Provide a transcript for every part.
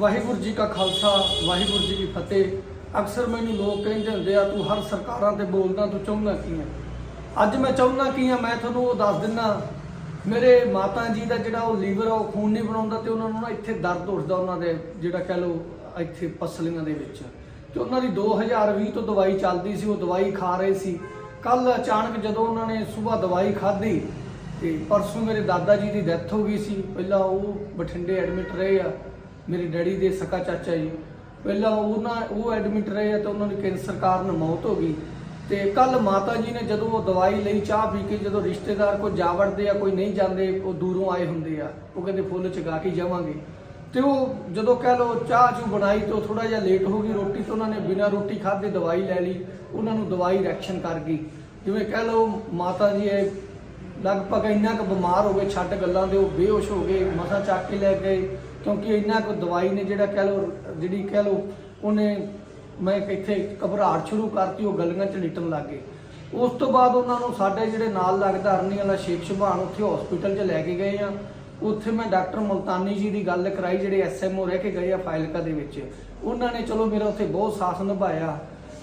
ਵਾਹਿਗੁਰੂ ਜੀ ਕਾ ਖਾਲਸਾ, ਵਾਹਿਗੁਰੂ ਜੀ ਕੀ ਫਤਿਹ। ਅਕਸਰ ਮੈਨੂੰ ਲੋਕ ਕਹਿੰਦੇ ਹੁੰਦੇ ਆ, ਤੂੰ ਹਰ ਸਰਕਾਰਾਂ ਤੇ ਬੋਲਦਾ, ਤੂੰ ਚਾਹੁੰਦਾ ਕੀ ਆ ਅੱਜ ਮੈਂ ਚਾਹੁੰਦਾ ਕੀ ਆ ਮੈਂ ਤੁਹਾਨੂੰ ਉਹ ਦੱਸ ਦਿੰਨਾ ਮੇਰੇ ਮਾਤਾ ਜੀ ਦਾ ਜਿਹੜਾ ਉਹ ਲੀਵਰ ਆ, ਉਹ ਖੂਨ ਨਹੀਂ ਬਣਾਉਂਦਾ ਤੇ ਉਹਨਾਂ ਨੂੰ ਨਾ ਇੱਥੇ ਦਰਦ ਉੱਠਦਾ ਉਹਨਾਂ ਦੇ, ਜਿਹੜਾ ਕਹਿ ਲਓ, ਇੱਥੇ ਪਸਲੀਆਂ ਦੇ ਵਿੱਚ। ਤੇ ਉਹਨਾਂ ਦੀ 2020 ਤੋਂ ਦਵਾਈ ਚੱਲਦੀ ਸੀ, ਉਹ ਦਵਾਈ ਖਾ ਰਹੇ ਸੀ। ਕੱਲ ਅਚਾਨਕ ਜਦੋਂ ਉਹਨਾਂ ਨੇ ਸਵੇਰ ਦਵਾਈ ਖਾਧੀ, ਤੇ ਪਰਸੋਂ ਮੇਰੇ ਦਾਦਾ ਜੀ ਦੀ ਡੈਥ ਹੋ ਗਈ ਸੀ। ਪਹਿਲਾਂ ਉਹ ਬਠਿੰਡੇ ਐਡਮਿਟ ਰਹੇ ਆ। ਮੇਰੇ ਡੈਡੀ ਦੇ ਸਕਾ ਚਾਚਾ ਜੀ। ਪਹਿਲਾਂ ਉਹਨਾਂ ਉਹ ਐਡਮਿਟ ਰਹੇ ਆ ਤੇ ਉਹਨਾਂ ਦੀ ਕੈਂਸਰ ਕਾਰਨ ਮੌਤ ਹੋ ਗਈ। ਤੇ ਕੱਲ ਮਾਤਾ ਜੀ ਨੇ ਜਦੋਂ ਉਹ ਦਵਾਈ ਲਈ, ਚਾਹ ਪੀ ਕੇ ਜਦੋਂ ਰਿਸ਼ਤੇਦਾਰ ਕੋਈ ਜਾ ਵੜਦੇ ਆ, ਕੋਈ ਨਹੀਂ ਜਾਂਦੇ, ਉਹ ਦੂਰੋਂ ਆਏ ਹੁੰਦੇ ਆ। ਉਹ ਕਹਿੰਦੇ ਫੁੱਲ ਚਗਾ ਕੇ ਜਾਵਾਂਗੇ। ਤੇ ਉਹ ਜਦੋਂ ਕਹਿ ਲੋ ਚਾਹ ਚੂ ਬਣਾਈ ਤੇ ਉਹ ਥੋੜਾ ਜਿਹਾ ਲੇਟ ਹੋ ਗਈ ਰੋਟੀ ਤੋਂ ਉਹਨਾਂ ਨੇ ਬਿਨਾਂ ਰੋਟੀ ਖਾਧੇ ਦਵਾਈ ਲੈ ਲਈ, ਉਹਨਾਂ ਨੂੰ ਦਵਾਈ ਰਿਐਕਸ਼ਨ ਕਰ ਗਈ। ਜਿਵੇਂ ਕਹਿ ਲੋ ਮਾਤਾ ਜੀ ਇਹ ਲਗਭਗ ਇੰਨਾ ਕੁ ਬਿਮਾਰ ਹੋ ਗਏ ਛੱਡ ਗੱਲਾਂ ਦੇ, ਉਹ ਬੇਹੋਸ਼ ਹੋ ਗਏ, ਮਸਾ ਚੱਕ ਕੇ ਲੈ ਗਏ। ਕਿਉਂਕਿ ਇੰਨਾ ਕੁ ਦਵਾਈ ਨੇ ਜਿਹੜਾ ਕਹਿ ਲੋ ਜਿਹੜੀ ਕਹਿ ਲੋ ਉਹਨੇ ਮੈਂ ਇੱਥੇ ਘਬਰਾਹਟ ਸ਼ੁਰੂ ਕਰਤੀ, ਉਹ ਗਲੀਆਂ 'ਚ ਲਿਟਣ ਲੱਗ ਗਏ। ਉਸ ਤੋਂ ਬਾਅਦ ਉਹਨਾਂ ਨੂੰ ਸਾਡੇ ਜਿਹੜੇ ਨਾਲ ਲੱਗਦਾ ਅਰਨੀ ਵਾਲਾ ਸ਼ੇਖ ਸ਼ੁਭਾਨ ਉੱਥੇ ਹਸਪੀਟਲ 'ਚ ਲੈ ਕੇ ਗਏ ਆ। ਉੱਥੇ ਮੈਂ ਡਾਕਟਰ ਮੁਲਤਾਨੀ ਜੀ ਦੀ ਗੱਲ ਕਰਾਈ, ਜਿਹੜੇ ਐਸਐਮਓ ਰਹਿ ਕੇ ਗਏ ਆ ਫਾਇਲਕਾ ਦੇ ਵਿੱਚ। ਉਹਨਾਂ ਨੇ ਚਲੋ ਮੇਰਾ ਉੱਥੇ ਬਹੁਤ ਸਾਥ ਨਿਭਾਇਆ।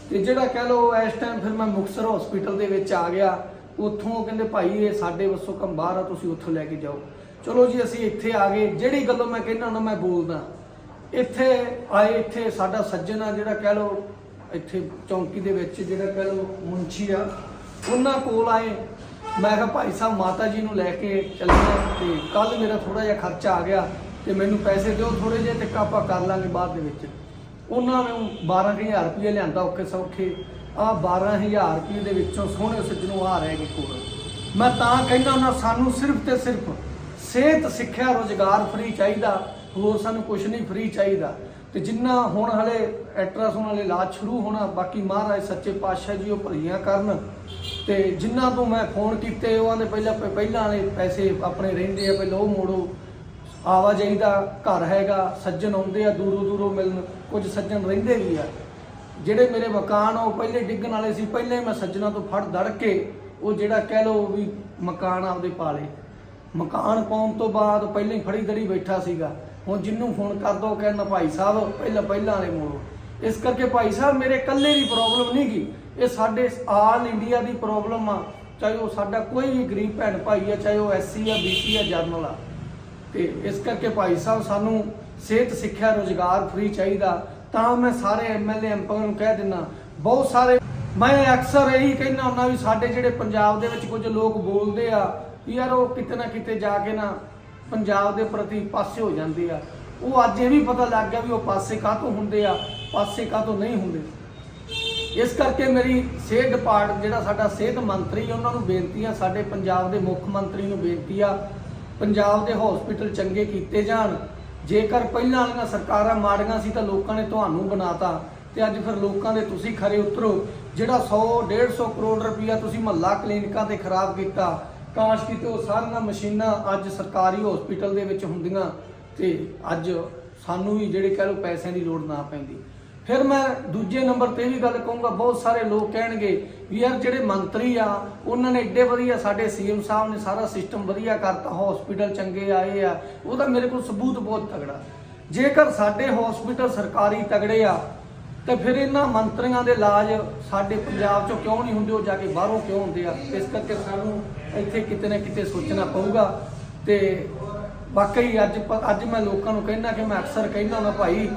ਤੇ ਜਿਹੜਾ ਕਹਿ ਲੋ ਇਸ ਟਾਈਮ ਫਿਰ ਮੈਂ ਮੁਕਤਸਰ ਹਸਪੀਟਲ ਦੇ ਵਿੱਚ ਆ ਗਿਆ। ਉੱਥੋਂ ਕਹਿੰਦੇ, ਭਾਈ, ਇਹ ਸਾਡੇ ਵੱਸੋਂ ਕੰਮ ਬਾਹਰ ਆ ਤੁਸੀਂ ਉੱਥੋਂ ਲੈ ਕੇ ਜਾਓ। ਚਲੋ ਜੀ, ਅਸੀਂ ਇੱਥੇ ਆ ਗਏ। ਜਿਹੜੀ ਗੱਲੋਂ ਮੈਂ ਕਹਿੰਦਾ ਹੁੰਦਾ ਮੈਂ ਬੋਲਦਾ। ਇੱਥੇ ਆਏ, ਇੱਥੇ ਸਾਡਾ ਸੱਜਣ ਆ, ਜਿਹੜਾ ਕਹਿ ਲੋ ਇੱਥੇ ਚੌਂਕੀ ਦੇ ਵਿੱਚ, ਜਿਹੜਾ ਕਹਿ ਲੋ ਮੁੰਸ਼ੀ ਆ, ਉਹਨਾਂ ਕੋਲ ਆਏ। ਮੈਂ ਕਿਹਾ, ਭਾਈ ਸਾਹਿਬ, ਮਾਤਾ ਜੀ ਨੂੰ ਲੈ ਕੇ ਚੱਲੀਏ ਤੇ ਕੱਲ ਮੇਰਾ ਥੋੜਾ ਜਿਹਾ ਖਰਚਾ ਆ ਗਿਆ ਤੇ ਮੈਨੂੰ ਪੈਸੇ ਦਿਓ ਥੋੜੇ ਜਿਹੇ ਤੇ ਆਪਾਂ ਕਰ ਲਾਂਗੇ ਬਾਅਦ ਦੇ ਵਿੱਚ। ਉਹਨਾਂ ਨੇ 12000 ਰੁਪਏ ਲਿਆਂਦਾ ਔਖੇ ਸੌਖੇ। ਆ 12000 ਰੁਪਏ ਦੇ ਵਿੱਚੋਂ ਸੋਹਣੇ ਸੱਜਣੋਂ ਆ ਰਹਿ ਗਏ ਕੋਲ। ਮੈਂ ਤਾਂ ਕਹਿੰਦਾ ਉਹਨਾਂ ਸਾਨੂੰ ਸਿਰਫ ਤੇ ਸਿਰਫ ਸਿਹਤ ਸਿੱਖਿਆ ਰੋਜ਼ਗਾਰ ਫ੍ਰੀ ਚਾਹੀਦਾ, ਹੋਰ ਸਾਨੂੰ ਕੁਝ ਨਹੀਂ ਫ੍ਰੀ ਚਾਹੀਦਾ। ਤੇ ਜਿੰਨਾ ਹੁਣ ਹਲੇ ਐਟਰਾਸਾਊਂਡ ਵਾਲੇ ਇਲਾਜ ਸ਼ੁਰੂ ਹੋਣਾ, ਬਾਕੀ ਮਹਾਰਾਜ ਸੱਚੇ ਪਾਤਸ਼ਾਹ ਜੀ ਉਹ ਭਲੀਆਂ ਕਰਨ। ਤੇ ਜਿੰਨਾ ਤੋਂ ਮੈਂ ਫੋਨ ਕੀਤੇ ਉਹਨਾਂ ਦੇ ਪਹਿਲਾਂ ਪਹਿਲਾਂ ਵਾਲੇ ਪੈਸੇ ਆਪਣੇ ਰਹਿੰਦੇ ਆ, ਪਹਿਲਾਂ ਉਹ ਮੋੜੋ। ਆਵਾਜਾਈ ਦਾ ਘਰ ਹੈਗਾ, ਸੱਜਣ ਆਉਂਦੇ ਆ ਦੂਰੋਂ ਦੂਰੋਂ ਮਿਲਣ, ਕੁਝ ਸੱਜਣ ਰਹਿੰਦੇ ਵੀ ਆ। ਜਿਹੜੇ ਮੇਰੇ ਮਕਾਨ ਆ, ਉਹ ਪਹਿਲੇ ਡਿੱਗਣ ਵਾਲੇ ਸੀ, ਪਹਿਲੇ ਮੈਂ ਸੱਜਣਾ ਤੋਂ ਫੜ ਦੜ ਕੇ, ਉਹ ਜਿਹੜਾ ਕਹਿ ਲਓ ਵੀ ਮਕਾਨ ਆਪਦੇ ਪਾਲੇ। ਮਕਾਨ ਪਾਉਣ ਤੋਂ ਬਾਅਦ ਪਹਿਲਾਂ ਹੀ ਫੜੀ ਦੜੀ ਬੈਠਾ ਸੀਗਾ। ਹੁਣ ਜਿੰਨੂੰ ਫੋਨ ਕਰ ਦੋ ਕਹਿੰਦਾ, ਭਾਈ ਸਾਹਿਬ, ਪਹਿਲਾਂ ਪਹਿਲਾਂ ਵਾਲੇ ਮੋੜੋ। ਇਸ ਕਰਕੇ ਭਾਈ ਸਾਹਿਬ, ਮੇਰੇ ਇਕੱਲੇ ਦੀ ਪ੍ਰੋਬਲਮ ਨਹੀਂ ਗੀ। ਇਹ ਸਾਡੇ ਆਲ ਇੰਡੀਆ ਦੀ ਪ੍ਰੋਬਲਮ ਆ। ਚਾਹੇ ਉਹ ਸਾਡਾ ਕੋਈ ਵੀ ਗਰੀਬ ਭੈਣ ਭਾਈ ਆ, ਚਾਹੇ ਉਹ ਐਸਸੀ ਆ ਬੀਸੀ ਆ ਜਰਨਲ ਆ। ਤੇ ਇਸ ਕਰਕੇ ਭਾਈ ਸਾਹਿਬ, ਸਾਨੂੰ ਸਿਹਤ, ਸਿੱਖਿਆ, ਰੋਜ਼ਗਾਰ ਫ੍ਰੀ ਚਾਹੀਦਾ। ਤਾਂ ਮੈਂ ਸਾਰੇ ਐਮਐਲਏ ਐਮਪੀਆਂ ਨੂੰ ਕਹਿ ਦਿੰਦਾ ਬਹੁਤ ਸਾਰੇ ਮੈਂ ਅਕਸਰ ਇਹੀ ਕਹਿੰਦਾ ਹੁੰਦਾ ਵੀ ਸਾਡੇ ਜਿਹੜੇ ਪੰਜਾਬ ਦੇ ਵਿੱਚ ਕੁਝ ਲੋਕ ਬੋਲਦੇ ਆ ਵੀ ਯਾਰ ਉਹ ਕਿਤੇ ਨਾ ਕਿਤੇ ਜਾ ਕੇ ਨਾ ਪੰਜਾਬ ਦੇ ਪ੍ਰਤੀ ਪਾਸੇ ਹੋ ਜਾਂਦੇ ਆ। ਉਹ ਅੱਜ ਇਹ ਵੀ ਪਤਾ ਲੱਗ ਗਿਆ ਵੀ ਉਹ ਪਾਸੇ ਕਾਹਤੋਂ ਹੁੰਦੇ ਆ, ਪਾਸੇ ਕਾਹਤੋਂ ਨਹੀਂ ਹੁੰਦੇ। ਇਸ ਕਰਕੇ ਮੇਰੀ ਸਿਹਤ ਡਿਪਾਰਟ ਜਿਹੜਾ ਸਾਡਾ ਸਿਹਤ ਮੰਤਰੀ ਉਹਨਾਂ ਨੂੰ ਬੇਨਤੀ ਆ, ਸਾਡੇ ਪੰਜਾਬ ਦੇ ਮੁੱਖ ਮੰਤਰੀ ਨੂੰ ਬੇਨਤੀ ਆ, ਪੰਜਾਬ ਦੇ ਹਸਪੀਟਲ ਚੰਗੇ ਕੀਤੇ ਜਾਣ। ਜੇਕਰ ਪਹਿਲਾਂ ਵਾਲੀਆਂ ਸਰਕਾਰਾਂ ਮਾੜੀਆਂ ਸੀ ਤਾਂ ਲੋਕਾਂ ਨੇ ਤੁਹਾਨੂੰ ਬਣਾਤਾ ਤੇ ਅੱਜ ਫਿਰ ਲੋਕਾਂ ਦੇ ਤੁਸੀਂ ਖਰੇ ਉਤਰੋ। ਜਿਹੜਾ 100 150 ਕਰੋੜ ਰੁਪਇਆ ਤੁਸੀਂ ਮਹੱਲਾ ਕਲੀਨਿਕਾਂ ਤੇ ਖਰਾਬ ਕੀਤਾ ਕਾਸ਼ ਕਿਤੇ ਉਹ ਸਾਰੀਆਂ ਮਸ਼ੀਨਾਂ ਅੱਜ ਸਰਕਾਰੀ ਹਸਪੀਟਲ ਦੇ ਵਿੱਚ ਹੁੰਦੀਆਂ ਤੇ ਅੱਜ ਸਾਨੂੰ ਵੀ ਜਿਹੜੇ ਕਹਿ ਲਓ ਪੈਸਿਆਂ ਦੀ ਲੋੜ ਨਾ ਪੈਂਦੀ। ਫਿਰ ਮੈਂ ਦੂਜੇ ਨੰਬਰ ਤੇ ਵੀ ਗੱਲ ਕਹੂੰਗਾ, ਬਹੁਤ ਸਾਰੇ ਲੋਕ ਕਹਿਣਗੇ ਵੀ ਯਾਰ ਜਿਹੜੇ ਮੰਤਰੀ ਆ, ਉਹਨਾਂ ਨੇ ਏਡੇ ਵਧੀਆ ਸਾਡੇ ਸੀਐਮ ਸਾਹਿਬ ਨੇ ਸਾਰਾ ਸਿਸਟਮ ਵਧੀਆ ਕਰਤਾ ਹਸਪੀਟਲ ਚੰਗੇ ਆਏ ਆ, ਉਹਦਾ ਮੇਰੇ ਕੋਲ ਸਬੂਤ ਬਹੁਤ ਤਗੜਾ ਜੇਕਰ ਸਾਡੇ ਹਸਪੀਟਲ ਸਰਕਾਰੀ ਤਗੜੇ ਆ ਤੇ ਫਿਰ ਇਹਨਾਂ ਮੰਤਰੀਆਂ ਦੇ ਇਲਾਜ ਸਾਡੇ ਪੰਜਾਬ 'ਚੋਂ ਕਿਉਂ ਨਹੀਂ ਹੁੰਦੇ? ਉਹ ਜਾ ਕੇ ਬਾਹਰੋਂ ਕਿਉਂ ਹੁੰਦੇ ਆ? ਇਸ ਕਰਕੇ ਸਾਨੂੰ ਇੱਥੇ ਕਿਤੇ ਨਾ ਕਿਤੇ ਸੋਚਣਾ ਪਊਗਾ। ਤੇ ਵਾਕਈ ਅੱਜ ਪ- ਅੱਜ ਮੈਂ ਲੋਕਾਂ ਨੂੰ ਕਹਿੰਦਾ ਕਿ ਮੈਂ ਅਕਸਰ ਕਹਿੰਦਾ ਹਾਂ ਭਾਈ,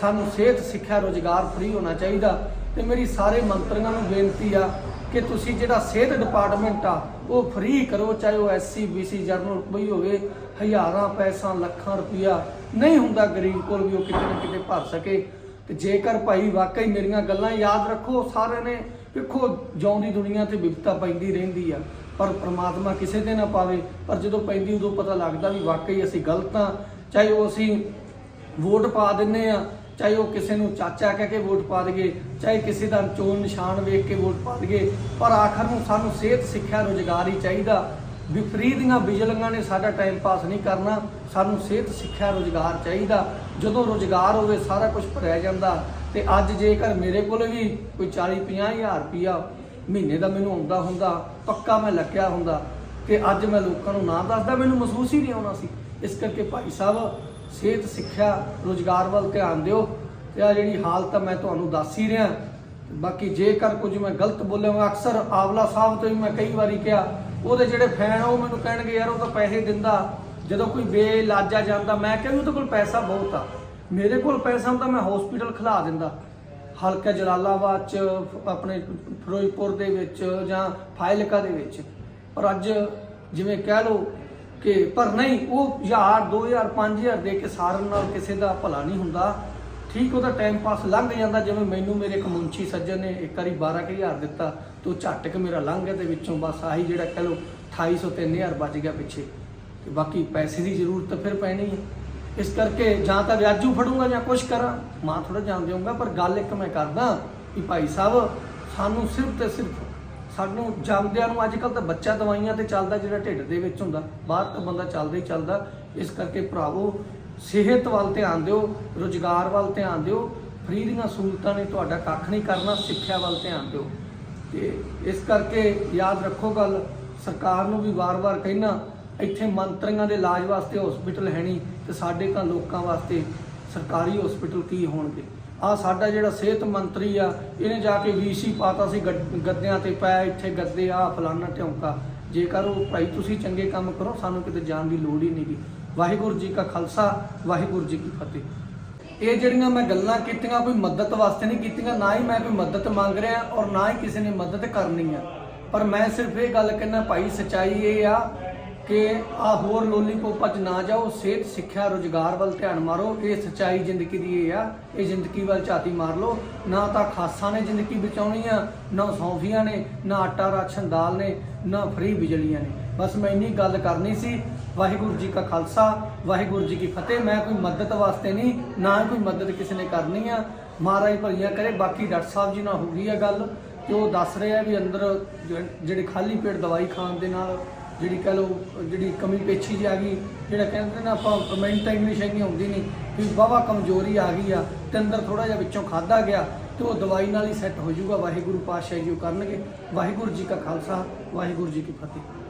ਸਾਨੂੰ ਸਿਹਤ ਸਿੱਖਿਆ ਰੋਜ਼ਗਾਰ ਫ੍ਰੀ ਹੋਣਾ ਚਾਹੀਦਾ। ਤੇ ਮੇਰੀ ਸਾਰੇ ਮੰਤਰੀਆਂ ਨੂੰ ਬੇਨਤੀ ਆ ਕਿ ਤੁਸੀਂ ਜਿਹੜਾ ਸਿਹਤ ਡਿਪਾਰਟਮੈਂਟ ਆ, ਉਹ ਫ੍ਰੀ ਕਰੋ, ਚਾਹੇ ਉਹ ਐਸਸੀ ਬੀਸੀ ਜਰਨਲ ਕੋਈ ਹੋਵੇ, ਹਜ਼ਾਰਾਂ ਪੈਸਾ, ਲੱਖਾਂ ਰੁਪਇਆ, ਨਹੀਂ ਹੁੰਦਾ ਗਰੀਬ ਕੋਲ ਵੀ ਉਹ ਕਿਤੇ ਨਾ ਕਿਤੇ ਭਰ ਸਕੇ। ਤੇ ਜੇਕਰ ਭਾਈ ਵਾਕਈ ਮੇਰੀਆਂ ਗੱਲਾਂ ਯਾਦ ਰੱਖੋ ਸਾਰਿਆਂ ਨੇ ਵੇਖੋ ਜਿਉਂਦੀ ਦੁਨੀਆ ਤੇ ਵਿਪਤਾ ਪੈਂਦੀ ਰਹਿੰਦੀ ਆ। ਪਰ ਪ੍ਰਮਾਤਮਾ ਕਿਸੇ 'ਤੇ ਨਾ ਪਾਵੇ, ਪਰ ਜਦੋਂ ਪੈਂਦੀ ਉਦੋਂ ਪਤਾ ਲੱਗਦਾ ਵੀ ਵਾਕਈ ਅਸੀਂ ਗਲਤ ਆ। ਚਾਹੇ ਉਹ ਅਸੀਂ ਵੋਟ ਪਾ ਦਿੰਨੇ ਆ, ਚਾਹੇ ਉਹ ਕਿਸੇ ਨੂੰ ਚਾਚਾ ਕਹਿ ਕੇ ਵੋਟ ਪਾ ਦਈਏ, ਚਾਹੇ ਕਿਸੇ ਦਾ ਚੋਣ ਨਿਸ਼ਾਨ ਵੇਖ ਕੇ ਵੋਟ ਪਾ ਦਈਏ, ਪਰ ਆਖਰ ਨੂੰ ਸਾਨੂੰ ਸਿਹਤ, ਸਿੱਖਿਆ, ਰੋਜ਼ਗਾਰ ਹੀ ਚਾਹੀਦਾ। ਵੀ ਵਿਪਰੀਤ ਦੀਆਂ ਬਿਜਲੀਆਂ ਨੇ ਸਾਡਾ ਟਾਈਮ ਪਾਸ ਨਹੀਂ ਕਰਨਾ, ਸਾਨੂੰ ਸਿਹਤ, ਸਿੱਖਿਆ, ਰੋਜ਼ਗਾਰ ਚਾਹੀਦਾ। ਜਦੋਂ ਰੋਜ਼ਗਾਰ ਹੋਵੇ, ਸਾਰਾ ਕੁਝ ਭਰਿਆ ਜਾਂਦਾ। ਤੇ ਅੱਜ ਜੇਕਰ ਮੇਰੇ ਕੋਲ ਵੀ ਕੋਈ 40 50 ਹਜ਼ਾਰ ਰੁਪਇਆ ਮਹੀਨੇ ਦਾ ਮੈਨੂੰ ਆਉਂਦਾ ਹੁੰਦਾ, ਪੱਕਾ ਮੈਂ ਲੱਗਿਆ ਹੁੰਦਾ, ਤੇ ਅੱਜ ਮੈਂ ਲੋਕਾਂ ਨੂੰ ਨਾ ਦੱਸਦਾ, ਮੈਨੂੰ ਮਹਿਸੂਸ ਹੀ ਨਹੀਂ ਆਉਣਾ ਸੀ। ਇਸ ਕਰਕੇ ਭਾਈ ਸਾਹਿਬ, ਸਿਹਤ, ਸਿੱਖਿਆ, ਰੋਜ਼ਗਾਰ ਵੱਲ ਧਿਆਨ ਦਿਓ। ਤੇ ਆ ਜਿਹੜੀ ਹਾਲਤ ਆ ਮੈਂ ਤੁਹਾਨੂੰ ਦੱਸ ਹੀ ਰਿਹਾ। ਬਾਕੀ ਜੇਕਰ ਕੁਝ ਮੈਂ ਗਲਤ ਬੋਲਿਆ, ਮੈਂ ਅਕਸਰ ਆਵਲਾ ਸਾਹਿਬ ਤੋਂ ਵੀ ਮੈਂ ਕਈ ਵਾਰੀ ਕਿਹਾ ਉਹਦੇ ਜਿਹੜੇ ਫੈਨ ਆ, ਉਹ ਮੈਨੂੰ ਕਹਿਣਗੇ, ਯਾਰ, ਉਹ ਤਾਂ ਪੈਸੇ ਦਿੰਦਾ। ਜਦੋਂ ਕੋਈ ਬੇਲਾਜਾ ਜਾਂਦਾ, ਮੈਂ ਕਹਿੰਦਾ ਉਹਦੇ ਕੋਲ ਪੈਸਾ ਬਹੁਤ ਆ। ਮੇਰੇ ਕੋਲ ਪੈਸਾ ਹੁੰਦਾ, ਮੈਂ ਹਸਪੀਟਲ ਖਿਲਾ ਦਿੰਦਾ। ਹਲਕਾ ਜਲਾਲਾਬਾਦ ਚ, ਆਪਣੇ ਫਿਰੋਜ਼ਪੁਰ ਦੇ ਵਿੱਚ ਜਾਂ ਫਾਇਲਕਾ ਦੇ ਵਿੱਚ। ਪਰ ਅੱਜ ਜਿਵੇਂ ਕਹਿ ਲਓ ਕਿ, ਪਰ ਨਹੀਂ, ਉਹ 1000 2000 5000 ਦੇ ਕੇ ਸਾਰਨ ਨਾਲ ਕਿਸੇ ਦਾ ਭਲਾ ਨਹੀਂ ਹੁੰਦਾ। ਠੀਕ ਉਹਦਾ ਟਾਈਮ ਪਾਸ ਲੰਘ ਜਾਂਦਾ, ਜਿਵੇਂ ਮੈਨੂੰ ਮੇਰੇ ਇੱਕ ਮੁੰਸ਼ੀ ਸੱਜਣ ਨੇ ਇੱਕ ਵਾਰੀ 12000 ਦਿੱਤਾ, ਤੋ ਝਟਕ ਮੇਰਾ ਲੰਘ ਗਿਆ ਤੇ ਵਿੱਚੋਂ ਬਸ ਆਹੀ ਜਿਹੜਾ ਕਹਿ ਲਓ 2800 3000 ਬਚ ਗਿਆ ਪਿੱਛੇ। ਤੇ ਬਾਕੀ ਪੈਸੇ ਦੀ ਜ਼ਰੂਰਤ ਫਿਰ ਪੈਣੀ ਹੈ। ਇਸ ਕਰਕੇ ਜਾਂ ਤਾਂ ਵਿਆਜੂ ਫੜੂੰਗਾ ਜਾਂ ਕੁਝ ਕਰਾਂ, ਮਾਂ ਥੋੜਾ ਜਾਣ ਦੇਊਂਗਾ, ਪਰ ਗੱਲ ਇੱਕ ਮੈਂ ਕਰਦਾ ਕਿ ਭਾਈ ਸਾਹਿਬ, ਸਾਨੂੰ ਸਿਰਫ ਤੇ ਸਿਰਫ ਸਾਨੂੰ ਜੰਮਦਿਆਂ ਨੂੰ ਅੱਜ ਕੱਲ ਤਾਂ ਬੱਚਾ ਦਵਾਈਆਂ ਤੇ ਚੱਲਦਾ ਜਿਹੜਾ ਢਿੱਡ ਦੇ ਵਿੱਚ ਹੁੰਦਾ, ਬਾਹਰ ਤਾਂ ਬੰਦਾ ਚੱਲਦਾ ਹੀ ਚੱਲਦਾ। ਇਸ ਕਰਕੇ ਭਰਾਵੋ ਸਿਹਤ ਵੱਲ ਧਿਆਨ ਦਿਓ, ਰੋਜ਼ਗਾਰ ਵੱਲ ਧਿਆਨ ਦਿਓ, ਫਰੀ ਦੀਆਂ ਸਹੂਲਤਾਂ ਨੇ ਤੁਹਾਡਾ ਕੱਖ ਨਹੀਂ ਕਰਨਾ, ਸਿੱਖਿਆ ਵੱਲ ਧਿਆਨ ਦਿਓ। ਤੇ ਇਸ ਕਰਕੇ ਯਾਦ ਰੱਖੋ ਗੱਲ, ਸਰਕਾਰ ਨੂੰ ਵੀ ਵਾਰ-ਵਾਰ ਕਹਿਣਾ ਇੱਥੇ ਮੰਤਰੀਆਂ ਦੇ ਇਲਾਜ ਵਾਸਤੇ ਹਸਪੀਟਲ ਹੈ ਨਹੀਂ, ਤੇ ਸਾਡੇ ਤਾਂ ਲੋਕਾਂ ਵਾਸਤੇ ਸਰਕਾਰੀ ਹਸਪੀਟਲ ਕੀ ਹੋਣਗੇ? ਆ ਸਾਡਾ ਜਿਹੜਾ ਸਿਹਤ ਮੰਤਰੀ ਆ, ਇਹਨੇ ਜਾ ਕੇ ਵੀਸੀ ਪਾਤਾ ਸੀ ਗੱਡ- ਗੱਦਿਆਂ ਤੇ ਪੈ, ਇੱਥੇ ਗੱਦੇ ਆ, ਫਲਾਨਾ ਢਿਉਂਕਾ। ਜੇਕਰ ਉਹ ਭਾਈ ਤੁਸੀਂ ਚੰਗੇ ਕੰਮ ਕਰੋ, ਸਾਨੂੰ ਕਿਤੇ ਜਾਣ ਦੀ ਲੋੜ ਹੀ ਨਹੀਂਗੀ ਵਾਹਿਗੁਰੂ ਜੀ ਕਾ ਖਾਲਸਾ, ਵਾਹਿਗੁਰੂ ਜੀ ਕੀ ਫਤਿਹ। ਇਹ ਜਿਹੜੀਆਂ ਮੈਂ ਗੱਲਾਂ ਕੀਤੀਆਂ ਕੋਈ ਮਦਦ ਵਾਸਤੇ ਨਹੀਂ ਕੀਤੀਆਂ, ਨਾ ਹੀ ਮੈਂ ਕੋਈ ਮਦਦ ਮੰਗ ਰਿਹਾ ਔਰ ਨਾ ਹੀ ਕਿਸੇ ਨੇ ਮਦਦ ਕਰਨੀ ਆ। ਪਰ ਮੈਂ ਸਿਰਫ ਇਹ ਗੱਲ ਕਹਿਣਾ ਭਾਈ, ਸਚਾਈ ਇਹ ਆ ਕਿ ਆ ਹੋਰ ਲੋਲੀਪੋਪਾਂ 'ਚ ਨਾ ਜਾਓ, ਸਿਹਤ, ਸਿੱਖਿਆ, ਰੋਜ਼ਗਾਰ ਵੱਲ ਧਿਆਨ ਮਾਰੋ। ਇਹ ਸਚਾਈ ਜ਼ਿੰਦਗੀ ਦੀ ਇਹ ਆ, ਇਹ ਜ਼ਿੰਦਗੀ ਵੱਲ ਝਾਤੀ ਮਾਰ ਲਓ। ਨਾ ਤਾਂ ਖਾਸਾਂ ਨੇ ਜ਼ਿੰਦਗੀ ਬਚਾਉਣੀ ਆ ਨਾ ਸੌਂਫੀਆਂ ਨੇ, ਨਾ ਆਟਾ ਰਾਸ਼ਨ ਦਾਲ ਨੇ, ਨਾ ਫ੍ਰੀ ਬਿਜਲੀਆਂ ਨੇ। ਬਸ ਮੈਂ ਇੰਨੀ ਗੱਲ ਕਰਨੀ ਸੀ ਵਾਹਿਗੁਰੂ ਜੀ ਕਾ ਖਾਲਸਾ, ਵਾਹਿਗੁਰੂ ਜੀ ਕੀ ਫਤਿਹ। ਮੈਂ ਕੋਈ ਮਦਦ ਵਾਸਤੇ ਨਹੀਂ, ਨਾ ਕੋਈ ਮਦਦ ਕਿਸੇ ਨੇ ਕਰਨੀ ਆ। ਮਹਾਰਾਜ ਭਲੀਆਂ ਕਰੇ, ਬਾਕੀ ਡਾਕਟਰ ਸਾਹਿਬ ਜੀ ਨਾਲ ਹੋ ਗਈ ਆ ਗੱਲ। ਕਿ ਉਹ ਦੱਸ ਰਹੇ ਆ ਵੀ ਅੰਦਰ ਜਿਹੜੇ- ਖਾਲੀ ਪੇਟ ਦਵਾਈ ਖਾਣ ਦੇ ਨਾਲ, ਜਿਹੜੀ ਕਹ ਲਓ, ਜਿਹੜੀ ਕਮੀ ਪੇਛੀ ਜੀ ਆ ਗਈ, ਜਿਹੜਾ ਕਹਿੰਦੇ ਨੇ ਆਪਾਂ ਕਮੈਂਟ ਇੰਗਲਿਸ਼ ਇੰਨੀ ਹੁੰਦੀ ਨਹੀਂ ਵੀ ਵਾਹਵਾ ਕਮਜ਼ੋਰੀ ਆ ਗਈ ਆ, ਤੇ ਅੰਦਰ ਥੋੜਾ ਜਿਹਾ ਵਿੱਚੋਂ ਖਾਦਾ ਗਿਆ, ਤੇ ਉਹ ਦਵਾਈ ਨਾਲ ਹੀ ਸੈੱਟ ਹੋ ਜਾਊਗਾ। ਵਾਹਿਗੁਰੂ ਪਾਤਸ਼ਾਹ ਜੀ ਉਹ ਕਰਨਗੇ। ਵਾਹਿਗੁਰੂ ਜੀ ਕਾ ਖਾਲਸਾ, ਵਾਹਿਗੁਰੂ ਜੀ ਕੀ ਫਤਿਹ।